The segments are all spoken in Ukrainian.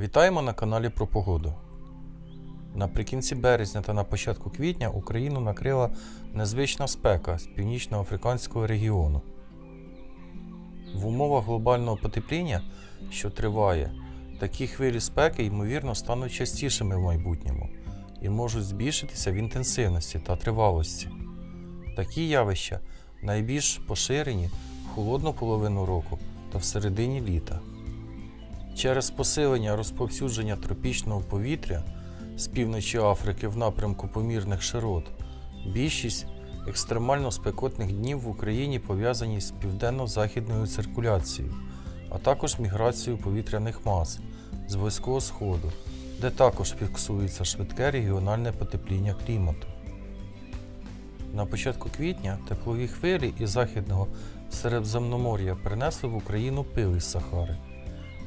Вітаємо на каналі про погоду. Наприкінці березня та на початку квітня Україну накрила незвична спека з північноафриканського регіону. В умовах глобального потепління, що триває, такі хвилі спеки ймовірно стануть частішими в майбутньому і можуть збільшитися в інтенсивності та тривалості. Такі явища найбільш поширені в холодну половину року та в середині літа. Через посилення розповсюдження тропічного повітря з півночі Африки в напрямку помірних широт, більшість екстремально спекотних днів в Україні пов'язані з південно-західною циркуляцією, а також міграцією повітряних мас з близького сходу, де також фіксується швидке регіональне потепління клімату. На початку квітня теплові хвилі із західного Середземномор'я принесли в Україну пил із Сахари.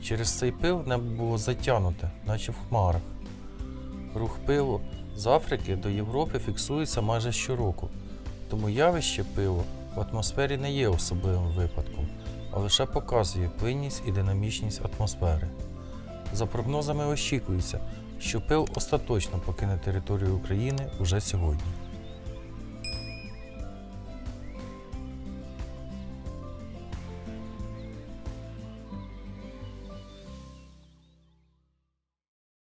Через цей пил небо було затягнуте, наче в хмарах. Рух пилу з Африки до Європи фіксується майже щороку, тому явище пилу в атмосфері не є особливим випадком, а лише показує плинність і динамічність атмосфери. За прогнозами очікується, що пил остаточно покине територію України уже сьогодні.